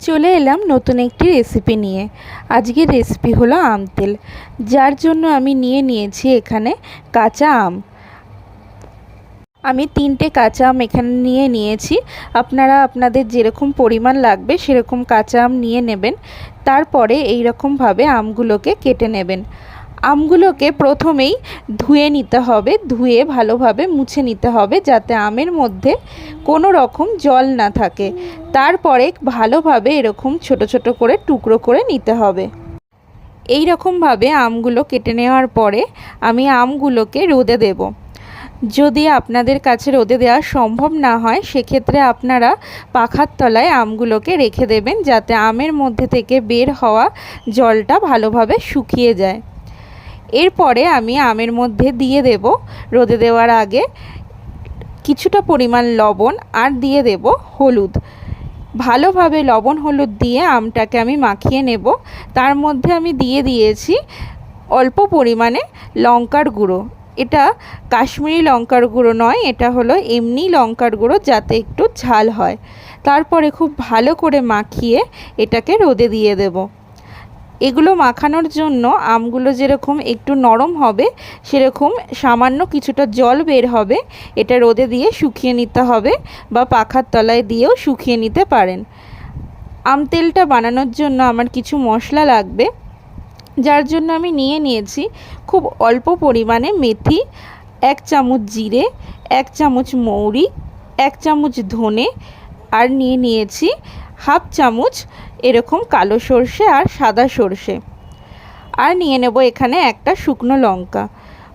চলে এলাম নতুন একটি রেসিপি নিয়ে। আজকের রেসিপি হলো আম তেল। যার জন্য আমি নিয়ে নিয়েছি এখানে কাঁচা আম। আমি তিনটে কাঁচা আম এখানে নিয়ে নিয়েছি। আপনারা আপনাদের যেরকম পরিমাণ লাগবে সেরকম কাঁচা আম নিয়ে নেবেন। তারপরে এইরকমভাবে আমগুলোকে কেটে নেবেন। আমগুলোকে প্রথমেই ধুয়ে নিতে হবে, ধুয়ে ভালোভাবে মুছে নিতে হবে যাতে আমের মধ্যে কোনো রকম জল না থাকে। তারপরে ভালোভাবে এরকম ছোট ছোট করে টুকরো করে নিতে হবে। এই রকমভাবে আমগুলো কেটে নেওয়ার পরে আমি আমগুলোকে রোদে দেব। যদি আপনাদের কাছে রোদে দেওয়া সম্ভব না হয়, সেক্ষেত্রে আপনারা পাখার তলায় আমগুলোকে রেখে দেবেন যাতে আমের মধ্যে থেকে বের হওয়া জলটা ভালোভাবে শুকিয়ে যায়। এরপরে আমি আমের মধ্যে দিয়ে দেব। রোদে দেওয়ার আগে কিছুটা পরিমাণ লবণ আর দিয়ে দেব হলুদ। ভালোভাবে লবণ হলুদ দিয়ে আমটাকে আমি মাখিয়ে নেব। তার মধ্যে আমি দিয়ে দিয়েছি অল্প পরিমাণে লঙ্কার গুঁড়ো। এটা কাশ্মীরি লঙ্কার গুঁড়ো নয়, এটা হলো এমনি লঙ্কার গুঁড়ো যাতে একটু ঝাল হয়। তারপরে খুব ভালো করে মাখিয়ে এটাকে রোদে দিয়ে দেবো। এগুলো মাখানোর জন্য আমগুলো যেরকম একটু নরম হবে, সেরকম সামান্য কিছুটা জল বের হবে। এটা রোদে দিয়ে শুকিয়ে নিতে হবে বা পাখার তলায় দিয়েও শুকিয়ে নিতে পারেন। আম তেলটা বানানোর জন্য আমার কিছু মশলা লাগবে, যার জন্য আমি নিয়ে নিয়েছি খুব অল্প পরিমাণে মেথি, এক চামচ জিরে, এক চামচ মৌরি, এক চামচ ধনে, আর নিয়ে নিয়েছি হাফ চামচ এরকম কালো সর্ষে আর সাদা সর্ষে। আর নিয়ে নেব এখানে একটা শুকনো লঙ্কা।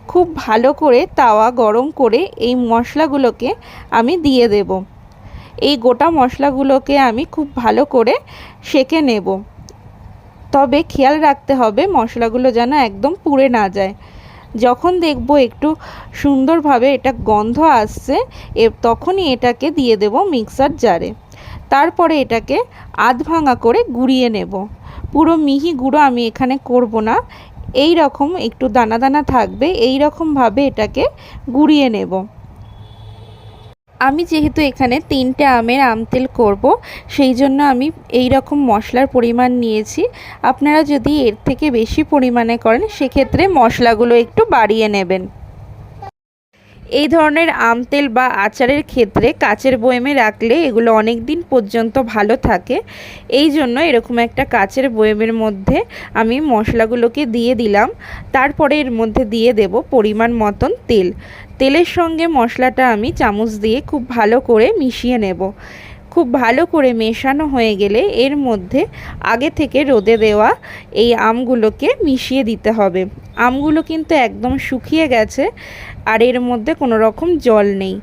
খুব ভালো করে তাওয়া গরম করে এই মশলাগুলোকে আমি দিয়ে দেব। এই গোটা মশলাগুলোকে আমি খুব ভালো করে সেকে নেব। তবে খেয়াল রাখতে হবে মশলাগুলো যেন একদম পুড়ে না যায়। যখন দেখব একটু সুন্দরভাবে এটা গন্ধ আসছে, এ তখনই এটাকে দিয়ে দেব মিক্সার জারে। তারপরে এটাকে আধ ভাঙা করে গুঁড়িয়ে নেব। পুরো মিহি গুঁড়ো আমি এখানে করব না। এই রকম একটু দানা দানা থাকবে, এই রকমভাবে এটাকে গুঁড়িয়ে নেব। আমি যেহেতু এখানে তিনটে আমের আম তেল করব, সেই জন্য আমি এই রকম মশলার পরিমাণ নিয়েছি। আপনারা যদি এর থেকে বেশি পরিমাণে করেন, সেক্ষেত্রে মশলাগুলো একটু বাড়িয়ে নেবেন। এই ধরনের আম তেল বা আচারের ক্ষেত্রে কাচের বয়েমে রাখলে এগুলো অনেক দিন পর্যন্ত ভালো থাকে। এই জন্য এরকম একটা কাচের বয়েমের মধ্যে আমি মশলাগুলোকে দিয়ে দিলাম। তারপরে এর মধ্যে দিয়ে দেব পরিমাণ মতন তেল। তেলের সঙ্গে মশলাটা আমি চামচ দিয়ে খুব ভালো করে মিশিয়ে নেব। খুব ভালো করে মেশানো হয়ে গেলে এর মধ্যে আগে থেকে রোদে দেওয়া এই আমগুলোকে মিশিয়ে দিতে হবে। আমগুলো কিন্তু একদম শুকিয়ে গেছে আর এর মধ্যে কোনো রকম জল নেই।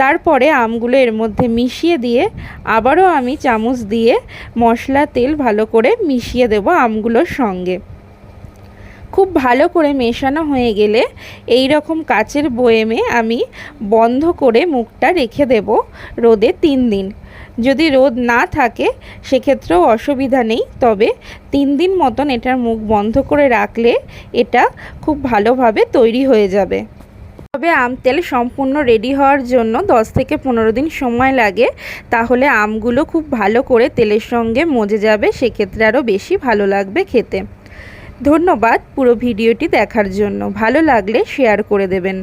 তারপরে আমগুলো এর মধ্যে মিশিয়ে দিয়ে আবারও আমি চামচ দিয়ে মশলা, তেল ভালো করে মিশিয়ে দেব আমগুলোর সঙ্গে। খুব ভালো করে মেশানো হয়ে গেলে এই রকম কাচের বয়েমে আমি বন্ধ করে মুখটা রেখে দেব রোদে তিন দিন। যদি রোদ না থাকে, সেক্ষেত্রেও অসুবিধা নেই। তবে তিন দিন মতন এটার মুখ বন্ধ করে রাখলে এটা খুব ভালোভাবে তৈরি হয়ে যাবে। তবে আম তেল সম্পূর্ণ রেডি হওয়ার জন্য 10 থেকে পনেরো দিন সময় লাগে। তাহলে আমগুলো খুব ভালো করে তেলের সঙ্গে মজে যাবে, সেক্ষেত্রে আরও বেশি ভালো লাগবে খেতে। ধন্যবাদ পুরো ভিডিওটি দেখার জন্য। ভালো লাগলে শেয়ার করে দেবেন।